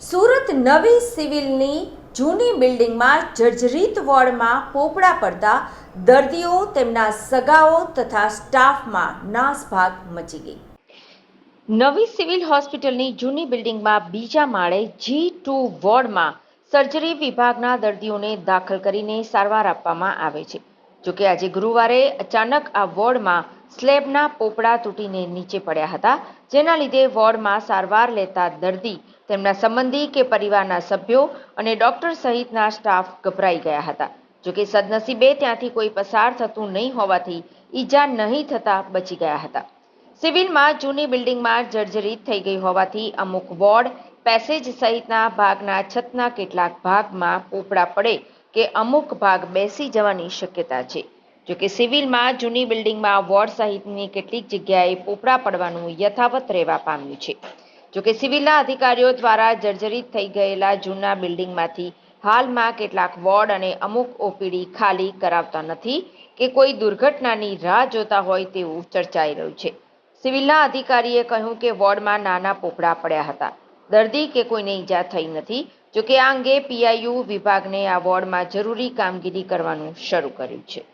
સુરત નવી સિવિલની જૂની બિલ્ડિંગમાં જર્જરિત વોર્ડમાં પોપડા પડતા દર્દીઓ તેમના સગાઓ તથા સ્ટાફમાં નાસભાગ મચી ગઈ. નવી સિવિલ હોસ્પિટલની જૂની બિલ્ડિંગમાં બીજા માળે જી ટુ વોર્ડમાં સર્જરી વિભાગના દર્દીઓને દાખલ કરીને સારવાર આપવામાં આવે છે. જોકે આજે ગુરુવારે અચાનક આ વોર્ડમાં સ્લેબના પોપડા તૂટીને નીચે પડ્યા હતા, જેના લીધે વોર્ડમાં સારવાર લેતા દર્દી તેમના સંબંધી કે પરિવારના સભ્યો અને ડોક્ટર સહિતના સ્ટાફ ગભરાઈ ગયા હતા. જોકે સદનસીબે ત્યાંથી કોઈ પસાર થતું નહીં હોવાથી ઈજા નહીં થતા બચી ગયા હતા. સિવિલમાં જૂની બિલ્ડિંગમાં જર્જરિત થઈ ગઈ હોવાથી અમુક વોર્ડ, પેસેજ સહિતના ભાગના છતના કેટલાક ભાગમાં પોપડા પડે કે અમુક ભાગ બેસી જવાની શક્યતા છે. જોકે સિવિલમાં જૂની બિલ્ડિંગમાં વોર્ડ સહિતની કેટલીક જગ્યાએ પોપડા પડવાનું યથાવત રહેવા પામ્યું છે. જોકે સિવિલના અધિકારીઓ દ્વારા જર્જરિત થઈ ગયેલા જૂના બિલ્ડિંગમાંથી હાલમાં કેટલાક વોર્ડ અને અમુક ઓપીડી ખાલી કરાવતા નથી કે કોઈ દુર્ઘટનાની રાહ જોતા હોય તેવું ચર્ચાઈ રહ્યું છે. સિવિલના અધિકારીએ કહ્યું કે વોર્ડમાં નાના પોપડા પડ્યા હતા. દર્દી કે કોઈને ઈજા થઈ નથી જોકે આ અંગે પીઆઈયુ વિભાગને આ વોર્ડમાં જરૂરી કામગીરી કરવાનું શરૂ કર્યું છે.